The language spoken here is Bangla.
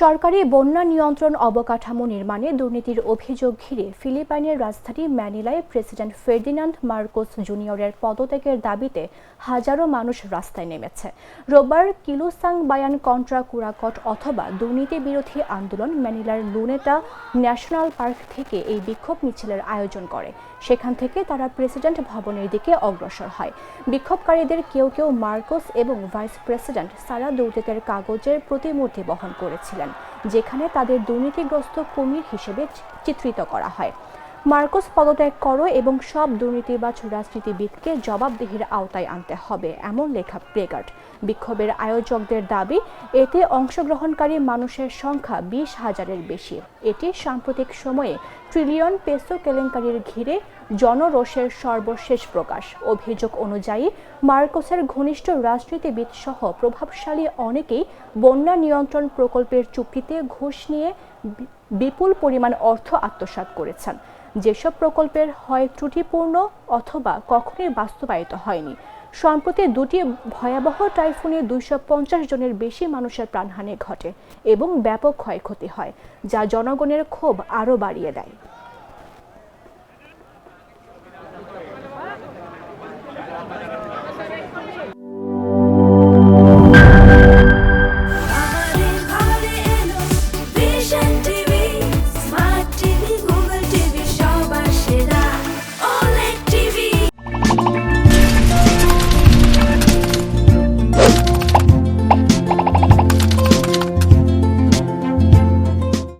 সরকারি বন্যা নিয়ন্ত্রণ অবকাঠামো নির্মাণে দুর্নীতির অভিযোগ ঘিরে ফিলিপাইনের রাজধানী ম্যানিলায় প্রেসিডেন্ট ফের্দিনান্দ মার্কোস জুনিয়রের পদত্যাগের দাবিতে হাজারো মানুষ রাস্তায় নেমেছে। রোববার কিলুসাং বায়ান কন্ট্রা কুরাকট অথবা দুর্নীতি বিরোধী আন্দোলন ম্যানিলার লুনেটা ন্যাশনাল পার্ক থেকে এই বিক্ষোভ মিছিলের আয়োজন করে। সেখান থেকে তারা প্রেসিডেন্ট ভবনের দিকে অগ্রসর হয়। বিক্ষোভকারীদের কেউ কেউ মার্কোস এবং ভাইস প্রেসিডেন্ট সারা দুর্দেতের কাগজের প্রতিমূর্তি বহন করেছিলেন। যেখানে তাদের দুর্নীতিগ্রস্ত কুমির হিসেবে চিত্রিত করা হয়। মার্কোস পদত্যাগ করো এবং সব দুর্নীতিবাজ রাজনীতিবিদকে জবাবদিহির আওতায় আনতে হবে, এমন লেখা প্লেগার্ড। বিক্ষোভের আয়োজকদের দাবি, এতে অংশগ্রহণকারী মানুষের সংখ্যা বিশ হাজারের বেশি। এটি সাম্প্রতিক সময়ে ট্রিলিয়ন পেসো কেলেঙ্কারির ঘিরে জনরোষের সর্বশেষ প্রকাশ। অভিযোগ অনুযায়ী, মার্কোসের ঘনিষ্ঠ রাজনীতিবিদ সহ প্রভাবশালী অনেকেই বন্যা নিয়ন্ত্রণ প্রকল্পের চুক্তিতে ঘুষ নিয়ে বিপুল পরিমাণ অর্থ আত্মসাৎ করেছেন। যেসব প্রকল্পের হয় ত্রুটিপূর্ণ অথবা কখনোই বাস্তবায়িত হয়নি। সম্প্রতি দুটি ভয়াবহ টাইফুনে দুইশো পঞ্চাশ জনের বেশি মানুষের প্রাণহানি ঘটে এবং ব্যাপক ক্ষয়ক্ষতি হয়, যা জনগণের ক্ষোভ আরও বাড়িয়ে দেয়।